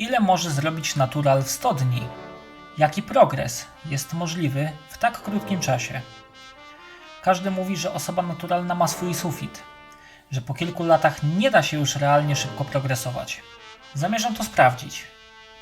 Ile może zrobić natural w 100 dni? Jaki progres jest możliwy w tak krótkim czasie? Każdy mówi, że osoba naturalna ma swój sufit, że po kilku latach nie da się już realnie szybko progresować. Zamierzam to sprawdzić.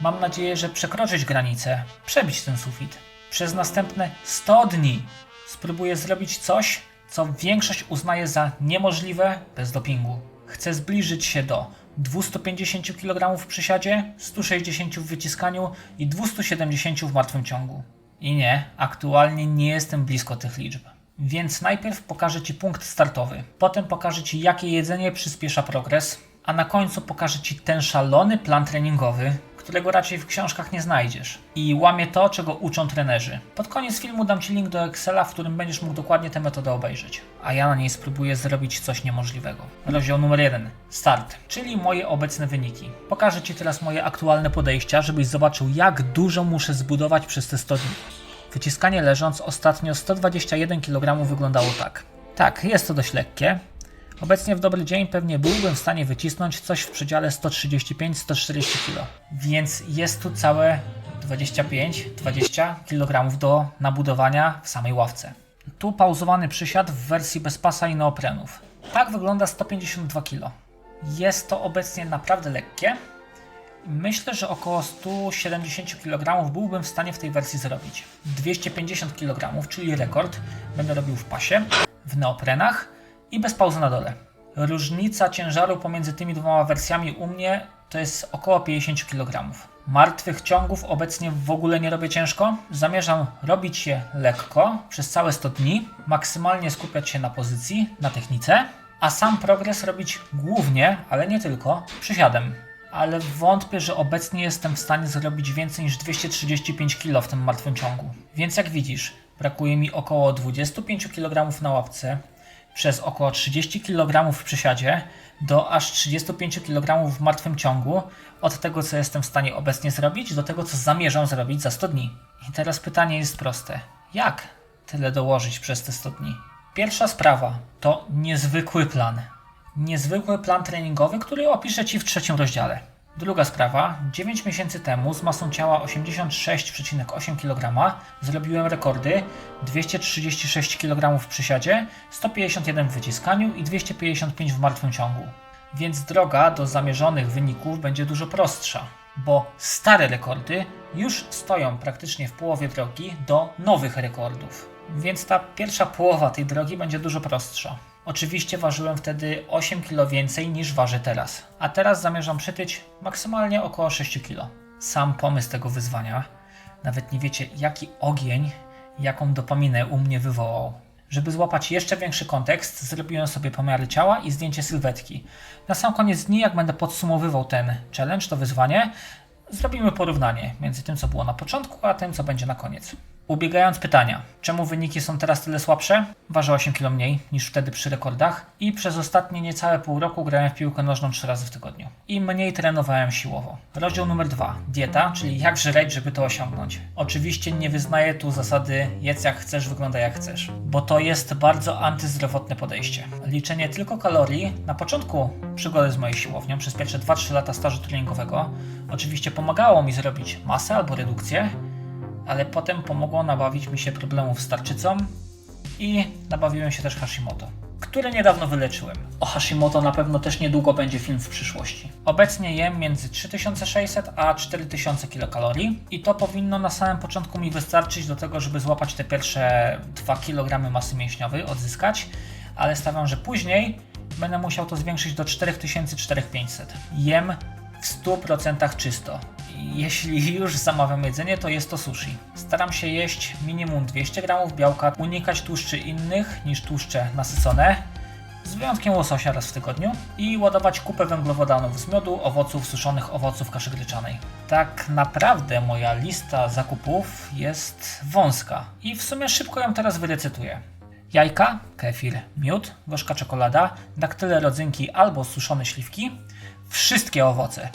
Mam nadzieję, że przekroczyć granicę, przebić ten sufit. Przez następne 100 dni spróbuję zrobić coś, co większość uznaje za niemożliwe bez dopingu. Chcę zbliżyć się do 250 kg w przysiadzie, 160 w wyciskaniu i 270 w martwym ciągu. I nie, aktualnie nie jestem blisko tych liczb. Więc najpierw pokażę Ci punkt startowy, potem pokażę Ci jakie jedzenie przyspiesza progres, a na końcu pokażę Ci ten szalony plan treningowy, którego raczej w książkach nie znajdziesz. I łamie to, czego uczą trenerzy. Pod koniec filmu dam Ci link do Excela, w którym będziesz mógł dokładnie tę metodę obejrzeć. A ja na niej spróbuję zrobić coś niemożliwego. Rozdział numer 1. Start, czyli moje obecne wyniki. Pokażę Ci teraz moje aktualne podejścia, żebyś zobaczył jak dużo muszę zbudować przez te 100 dni. Wyciskanie leżąc ostatnio 121 kg wyglądało tak. Tak, jest to dość lekkie. Obecnie w dobry dzień pewnie byłbym w stanie wycisnąć coś w przedziale 135-140 kg. Więc jest tu całe 25-20 kg do nabudowania w samej ławce. Tu pauzowany przysiad w wersji bez pasa i neoprenów. Tak wygląda 152 kg. Jest to obecnie naprawdę lekkie. Myślę, że około 170 kg byłbym w stanie w tej wersji zrobić. 250 kg, czyli rekord, będę robił w pasie, w neoprenach i bez pauzy na dole. Różnica ciężaru pomiędzy tymi dwoma wersjami u mnie to jest około 50 kg. Martwych ciągów obecnie w ogóle nie robię ciężko. Zamierzam robić je lekko przez całe 100 dni, maksymalnie skupiać się na pozycji, na technice, a sam progres robić głównie, ale nie tylko, przysiadem ale wątpię, że obecnie jestem w stanie zrobić więcej niż 235 kg w tym martwym ciągu. Więc jak widzisz, brakuje mi około 25 kg na łapce, przez około 30 kg w przysiadzie, do aż 35 kg w martwym ciągu, od tego co jestem w stanie obecnie zrobić, do tego co zamierzam zrobić za 100 dni. I teraz pytanie jest proste. Jak tyle dołożyć przez te 100 dni? Pierwsza sprawa to niezwykły plan niezwykły plan treningowy, który opiszę Ci w trzecim rozdziale. Druga sprawa. 9 miesięcy temu z masą ciała 86,8 kg zrobiłem rekordy 236 kg w przysiadzie, 151 w wyciskaniu i 255 w martwym ciągu. Więc droga do zamierzonych wyników będzie dużo prostsza, bo stare rekordy już stoją praktycznie w połowie drogi do nowych rekordów. Więc ta pierwsza połowa tej drogi będzie dużo prostsza. Oczywiście ważyłem wtedy 8 kg więcej niż ważę teraz, a teraz zamierzam przytyć maksymalnie około 6 kg. Sam pomysł tego wyzwania, nawet nie wiecie jaki ogień, jaką dopaminę u mnie wywołał. Żeby złapać jeszcze większy kontekst, zrobiłem sobie pomiary ciała i zdjęcie sylwetki. Na sam koniec dni, jak będę podsumowywał ten challenge, to wyzwanie, zrobimy porównanie między tym, co było na początku, a tym, co będzie na koniec. Ubiegając pytania, czemu wyniki są teraz tyle słabsze? Waży 8 kg mniej niż wtedy przy rekordach i przez ostatnie niecałe pół roku grałem w piłkę nożną 3 razy w tygodniu. I mniej trenowałem siłowo. Rozdział numer 2. Dieta, czyli jak żreć, żeby to osiągnąć. Oczywiście nie wyznaję tu zasady jedz jak chcesz, wygląda jak chcesz, bo to jest bardzo antyzdrowotne podejście. Liczenie tylko kalorii na początku przygody z mojej siłownią przez pierwsze 2-3 lata stażu treningowego oczywiście pomagało mi zrobić masę albo redukcję, ale potem pomogło nabawić mi się problemów z tarczycą i nabawiłem się też Hashimoto, które niedawno wyleczyłem. O Hashimoto na pewno też niedługo będzie film w przyszłości. Obecnie jem między 3600 a 4000 kilokalorii i to powinno na samym początku mi wystarczyć do tego, żeby złapać te pierwsze 2 kg masy mięśniowej, odzyskać, ale stawiam, że później będę musiał to zwiększyć do 4400-4500. Jem w 100% czysto. Jeśli już zamawiam jedzenie, to jest to sushi. Staram się jeść minimum 200 g białka, unikać tłuszczy innych niż tłuszcze nasycone, z wyjątkiem łososia raz w tygodniu i ładować kupę węglowodanów z miodu, owoców, suszonych owoców kaszy gryczanej. Tak naprawdę moja lista zakupów jest wąska i w sumie szybko ją teraz wyrecytuję. Jajka, kefir, miód, gorzka czekolada, daktyle rodzynki albo suszone śliwki, wszystkie owoce,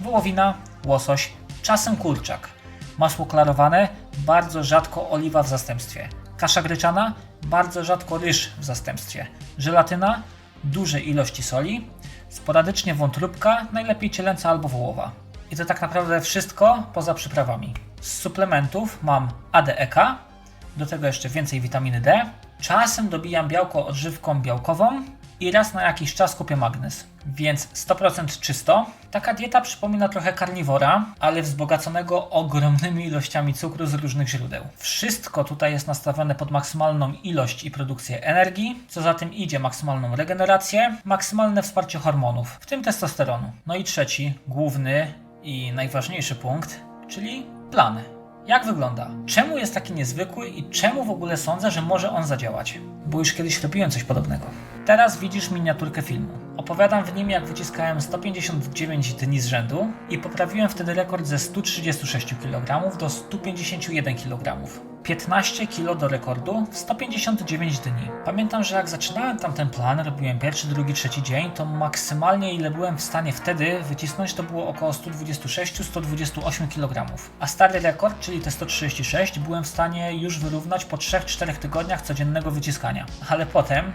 wołowina, łosoś, czasem kurczak, masło klarowane, bardzo rzadko oliwa w zastępstwie, kasza gryczana, bardzo rzadko ryż w zastępstwie, żelatyna, duże ilości soli, sporadycznie wątróbka, najlepiej cielęca albo wołowa. I to tak naprawdę wszystko poza przyprawami. Z suplementów mam ADEK, do tego jeszcze więcej witaminy D. Czasem dobijam białko odżywką białkową i raz na jakiś czas kupię magnez. Więc 100% czysto. Taka dieta przypomina trochę karniwora, ale wzbogaconego ogromnymi ilościami cukru z różnych źródeł. Wszystko tutaj jest nastawione pod maksymalną ilość i produkcję energii, co za tym idzie maksymalną regenerację, maksymalne wsparcie hormonów, w tym testosteronu. No i trzeci, główny i najważniejszy punkt, czyli plany. Jak wygląda? Czemu jest taki niezwykły i czemu w ogóle sądzę, że może on zadziałać? Bo już kiedyś robiłem coś podobnego. Teraz widzisz miniaturkę filmu. Opowiadam w nim, jak wyciskałem 159 dni z rzędu i poprawiłem wtedy rekord ze 136 kg do 151 kg. 15 kg do rekordu w 159 dni. Pamiętam, że jak zaczynałem tam ten plan, robiłem pierwszy, drugi, trzeci dzień, to maksymalnie ile byłem w stanie wtedy wycisnąć to było około 126-128 kg. A stary rekord, czyli te 136, byłem w stanie już wyrównać po 3-4 tygodniach codziennego wyciskania. Ale potem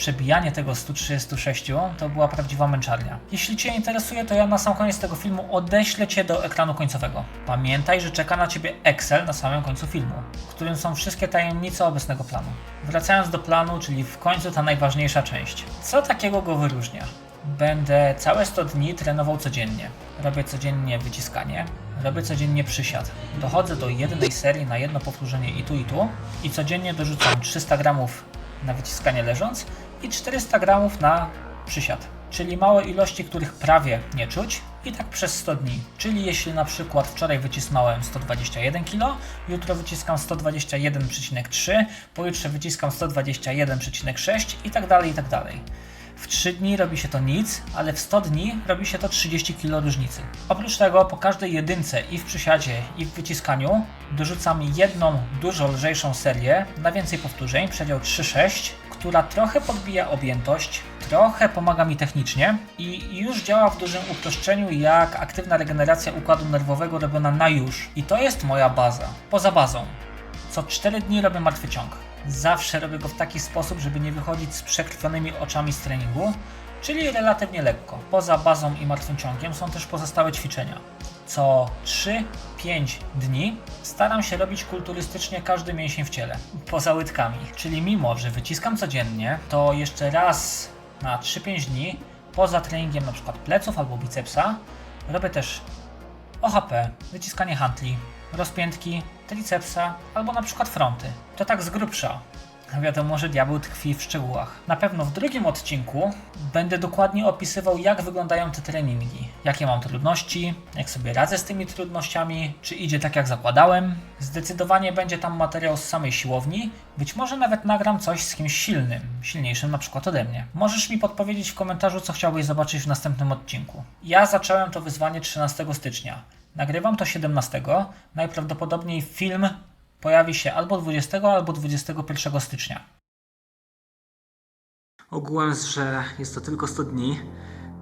przebijanie tego 136 to była prawdziwa męczarnia. Jeśli Cię interesuje, to ja na sam koniec tego filmu odeślę Cię do ekranu końcowego. Pamiętaj, że czeka na Ciebie Excel na samym końcu filmu, w którym są wszystkie tajemnice obecnego planu. Wracając do planu, czyli w końcu ta najważniejsza część. Co takiego go wyróżnia? Będę całe 100 dni trenował codziennie. Robię codziennie wyciskanie, robię codziennie przysiad. Dochodzę do jednej serii na jedno powtórzenie i tu i tu i codziennie dorzucam 300 gramów na wyciskanie leżąc i 400 gramów na przysiad. Czyli małe ilości, których prawie nie czuć i tak przez 100 dni. Czyli jeśli na przykład wczoraj wycisnąłem 121 kg, jutro wyciskam 121,3, pojutrze wyciskam 121,6 i tak dalej, i tak dalej. W 3 dni robi się to nic, ale w 100 dni robi się to 30 kg różnicy. Oprócz tego po każdej jedynce i w przysiadzie i w wyciskaniu dorzucam jedną dużo lżejszą serię na więcej powtórzeń, przedział 3-6, która trochę podbija objętość, trochę pomaga mi technicznie i już działa w dużym uproszczeniu jak aktywna regeneracja układu nerwowego robiona na już. I to jest moja baza. Poza bazą. Co 4 dni robię martwy ciąg. Zawsze robię go w taki sposób, żeby nie wychodzić z przekrwionymi oczami z treningu, czyli relatywnie lekko. Poza bazą i martwym ciągiem są też pozostałe ćwiczenia. Co 3-5 dni staram się robić kulturystycznie każdy mięsień w ciele, poza łydkami. Czyli mimo, że wyciskam codziennie, to jeszcze raz na 3-5 dni, poza treningiem np. pleców albo bicepsa, robię też OHP, wyciskanie handli, rozpiętki, tricepsa albo na przykład fronty. To tak z grubsza. Wiadomo, że diabeł tkwi w szczegółach. Na pewno w drugim odcinku będę dokładnie opisywał, jak wyglądają te treningi, jakie mam trudności, jak sobie radzę z tymi trudnościami, czy idzie tak jak zakładałem. Zdecydowanie będzie tam materiał z samej siłowni, być może nawet nagram coś z kimś silnym, silniejszym na przykład ode mnie. Możesz mi podpowiedzieć w komentarzu, co chciałbyś zobaczyć w następnym odcinku. Ja zacząłem to wyzwanie 13 stycznia. Nagrywam to 17. Najprawdopodobniej film pojawi się albo 20, albo 21 stycznia. Ogółem, że jest to tylko 100 dni,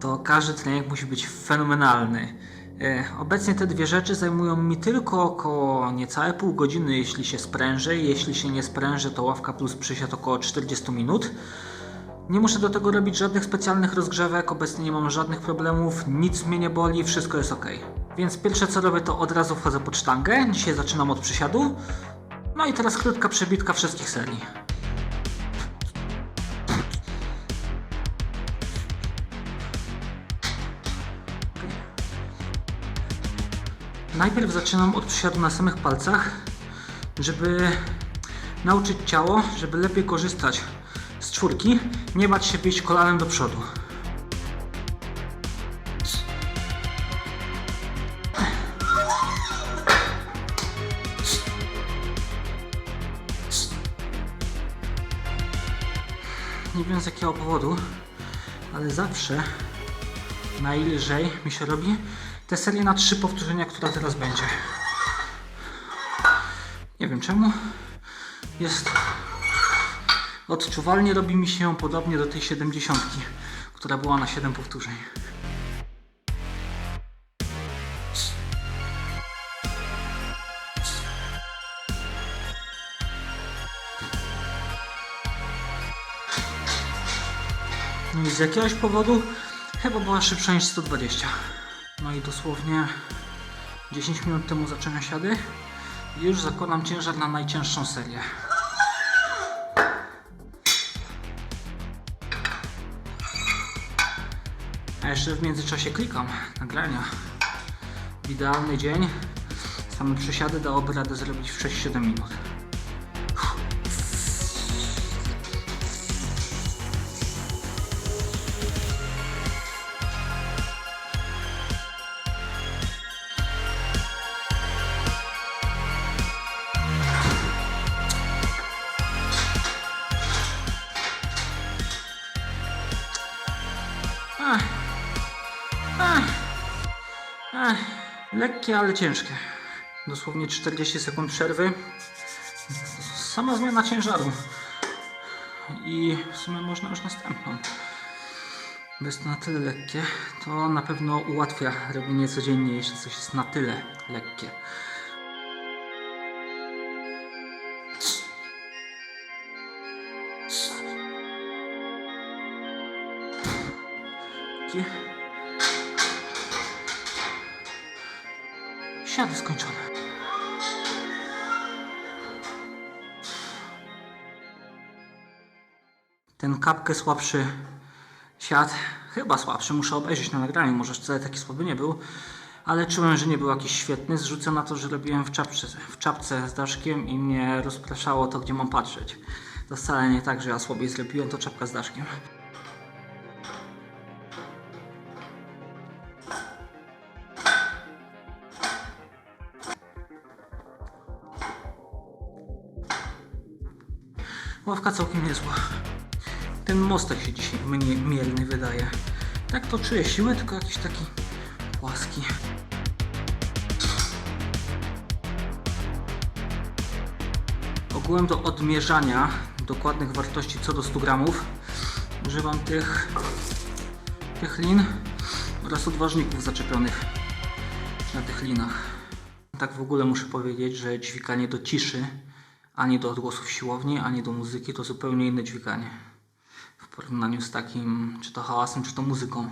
to każdy trening musi być fenomenalny. E, Obecnie te dwie rzeczy zajmują mi tylko około niecałe pół godziny, jeśli się sprężę. Jeśli się nie sprężę, to ławka plus przysiad około 40 minut. Nie muszę do tego robić żadnych specjalnych rozgrzewek, obecnie nie mam żadnych problemów, nic mnie nie boli, wszystko jest ok. Więc pierwsze co robię to od razu wchodzę pod sztangę, dzisiaj zaczynam od przysiadu. No i teraz krótka przebitka wszystkich serii. Najpierw zaczynam od przysiadu na samych palcach, żeby nauczyć ciało, żeby lepiej korzystać z czwórki, nie bać się bić kolanem do przodu. Nie wiem z jakiego powodu, ale zawsze najlżej mi się robi tę serię na trzy powtórzenia, która teraz będzie. Nie wiem czemu. Jest odczuwalnie robi mi się podobnie do tej 70, która była na 7 powtórzeń. I z jakiegoś powodu chyba była szybsza niż 120. No i dosłownie 10 minut temu zacząłem siady i już zakładam ciężar na najcięższą serię. A jeszcze w międzyczasie klikam nagrania. Idealny dzień same przesiady dałoby radę zrobić w 6-7 minut. Lekkie, ale ciężkie. Dosłownie 40 sekund przerwy. Sama zmiana ciężaru. I w sumie można już następną. Bo jest to na tyle lekkie, to na pewno ułatwia robienie codziennie, jeśli coś jest na tyle lekkie. Takie. Siady skończone. Ten kapkę słabszy siad, chyba słabszy, muszę obejrzeć na nagraniu, może wcale taki słaby nie był, ale czułem, że nie był jakiś świetny. Zrzucę na to, że robiłem w czapce, w czapce z daszkiem i mnie rozpraszało to, gdzie mam patrzeć. To wcale nie tak, że ja słabiej zrobiłem, to czapka z daszkiem. Ławka całkiem niezła. Ten mostek się dzisiaj mnie mierny wydaje. Tak to czuję siłę, tylko jakiś taki płaski. Ogółem do odmierzania dokładnych wartości co do 100 gramów używam tych, tych lin oraz odważników zaczepionych na tych linach. Tak w ogóle muszę powiedzieć, że dźwiganie do ciszy, ani do odgłosów siłowni, ani do muzyki to zupełnie inne dźwiganie. W porównaniu z takim, czy to hałasem, czy to muzyką.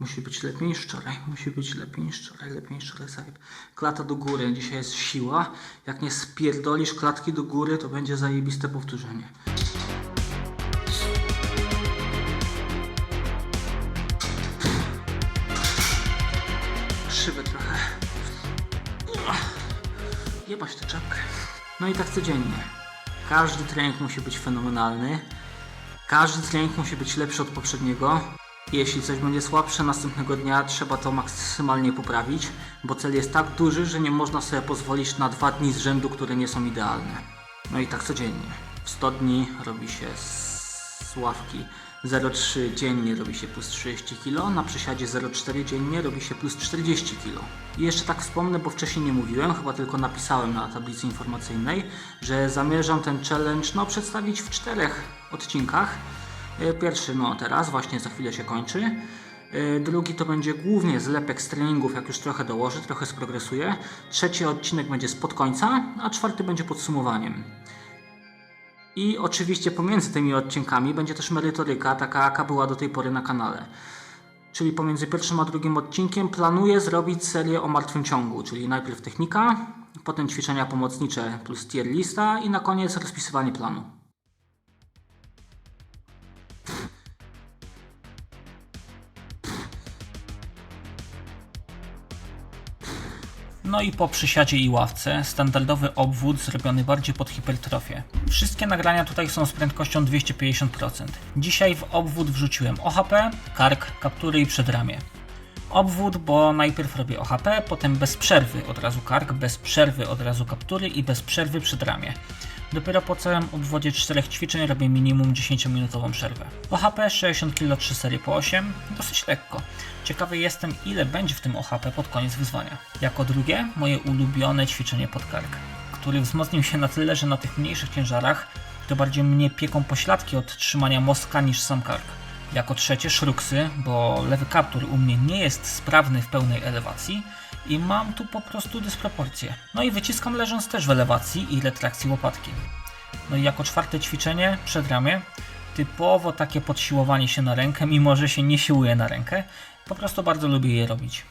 Musi być lepiej niż wczoraj, musi być lepiej niż wczoraj, lepiej niż wczoraj. Zajeb. Klata do góry, dzisiaj jest siła. Jak nie spierdolisz klatki do góry, to będzie zajebiste powtórzenie. Szybę trochę. Jebać tę czapkę. No i tak codziennie. Każdy trening musi być fenomenalny. Każdy trening musi być lepszy od poprzedniego. Jeśli coś będzie słabsze następnego dnia, trzeba to maksymalnie poprawić, bo cel jest tak duży, że nie można sobie pozwolić na dwa dni z rzędu, które nie są idealne. No i tak codziennie. W 100 dni robi się ławki 0,3 dziennie robi się plus 30 kg, na przysiadzie 0,4 dziennie robi się plus 40 kg. I jeszcze tak wspomnę, bo wcześniej nie mówiłem, chyba tylko napisałem na tablicy informacyjnej, że zamierzam ten challenge no, przedstawić w czterech odcinkach. E, Pierwszy no teraz, właśnie za chwilę się kończy. E, Drugi to będzie głównie zlepek z treningów, jak już trochę dołożę, trochę sprogresuję. Trzeci odcinek będzie spod końca, a czwarty będzie podsumowaniem. I oczywiście pomiędzy tymi odcinkami będzie też merytoryka, taka jaka była do tej pory na kanale. Czyli pomiędzy pierwszym a drugim odcinkiem planuję zrobić serię o martwym ciągu, czyli najpierw technika, potem ćwiczenia pomocnicze plus tier lista i na koniec rozpisywanie planu. No i po przysiadzie i ławce standardowy obwód zrobiony bardziej pod hipertrofię. Wszystkie nagrania tutaj są z prędkością 250%. Dzisiaj w obwód wrzuciłem OHP, kark, kaptury i przedramię. Obwód, bo najpierw robię OHP, potem bez przerwy od razu kark, bez przerwy od razu kaptury i bez przerwy przedramię. Dopiero po całym obwodzie 4 ćwiczeń robię minimum 10-minutową przerwę. OHP 60 kg 3 serie po 8, dosyć lekko. Ciekawy jestem ile będzie w tym OHP pod koniec wyzwania. Jako drugie moje ulubione ćwiczenie pod kark, który wzmocnił się na tyle, że na tych mniejszych ciężarach to bardziej mnie pieką pośladki od trzymania mostka niż sam kark. Jako trzecie szruksy, bo lewy kaptur u mnie nie jest sprawny w pełnej elewacji i mam tu po prostu dysproporcje. No i wyciskam leżąc też w elewacji i retrakcji łopatki. No i jako czwarte ćwiczenie przed ramię, typowo takie podsiłowanie się na rękę, mimo że się nie siłuję na rękę, po prostu bardzo lubię je robić.